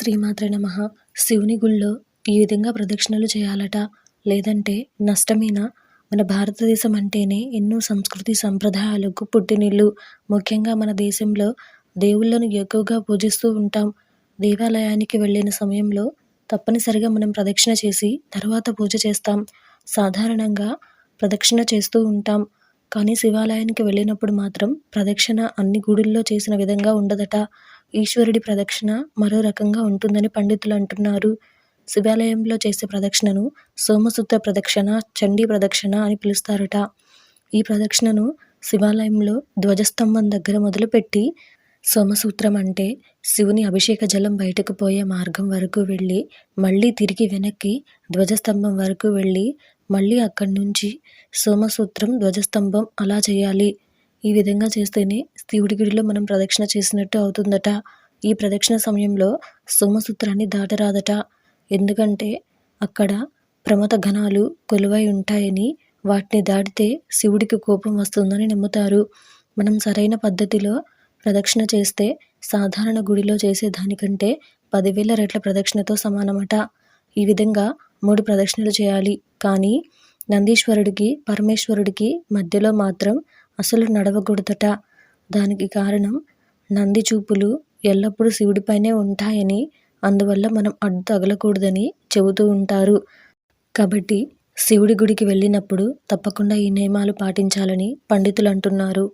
శ్రీమాత్ర నమ. శివుని గుళ్ళో ఈ విధంగా ప్రదక్షిణలు చేయాలట. లేదంటే నష్టమేనా? మన భారతదేశం అంటేనే ఎన్నో సంస్కృతి సంప్రదాయాలకు పుట్టినిల్లు. ముఖ్యంగా మన దేశంలో దేవుళ్ళను ఎక్కువగా పూజిస్తూ ఉంటాం. దేవాలయానికి వెళ్ళిన సమయంలో తప్పనిసరిగా మనం ప్రదక్షిణ చేసి తర్వాత పూజ చేస్తాం. సాధారణంగా ప్రదక్షిణ చేస్తూ ఉంటాం. కానీ శివాలయానికి వెళ్ళినప్పుడు మాత్రం ప్రదక్షిణ అన్ని గుడుల్లో చేసిన విధంగా ఉండదట. ఈశ్వరుడి ప్రదక్షిణ మరో రకంగా ఉంటుందని పండితులు అంటున్నారు. శివాలయంలో చేసే ప్రదక్షిణను సోమసూత్ర ప్రదక్షిణ చండీ ప్రదక్షిణ అని పిలుస్తారట. ఈ ప్రదక్షిణను శివాలయంలో ధ్వజస్తంభం దగ్గర మొదలుపెట్టి సోమసూత్రం అంటే శివుని అభిషేక జలం బయటకు పోయే మార్గం వరకు వెళ్ళి మళ్ళీ తిరిగి వెనక్కి ధ్వజస్తంభం వరకు వెళ్ళి మళ్ళీ అక్కడి నుంచి సోమసూత్రం ధ్వజస్తంభం అలా చేయాలి. ఈ విధంగా చేస్తేనే శివుడి గుడిలో మనం ప్రదక్షిణ చేసినట్టు అవుతుందట. ఈ ప్రదక్షిణ సమయంలో సోమసూత్రాన్ని దాటరాదట. ఎందుకంటే అక్కడ ప్రమత ఘనాలు కొలువై ఉంటాయని వాటిని దాటితే శివుడికి కోపం వస్తుందని నమ్ముతారు. మనం సరైన పద్ధతిలో ప్రదక్షిణ చేస్తే సాధారణ గుడిలో చేసే దానికంటే పదివేల రెట్ల ప్రదక్షిణతో సమానమట. ఈ విధంగా మూడు ప్రదక్షిణలు చేయాలి. కానీ నందీశ్వరుడికి పరమేశ్వరుడికి మధ్యలో మాత్రం అసలు నడవకూడదట. దానికి కారణం నంది చూపులు ఎల్లప్పుడూ శివుడిపైనే ఉంటాయని అందువల్ల మనం అడ్డు తగలకూడదని చెబుతూ ఉంటారు. కాబట్టి శివుడి గుడికి వెళ్ళినప్పుడు తప్పకుండా ఈ నియమాలు పాటించాలని పండితులు అంటున్నారు.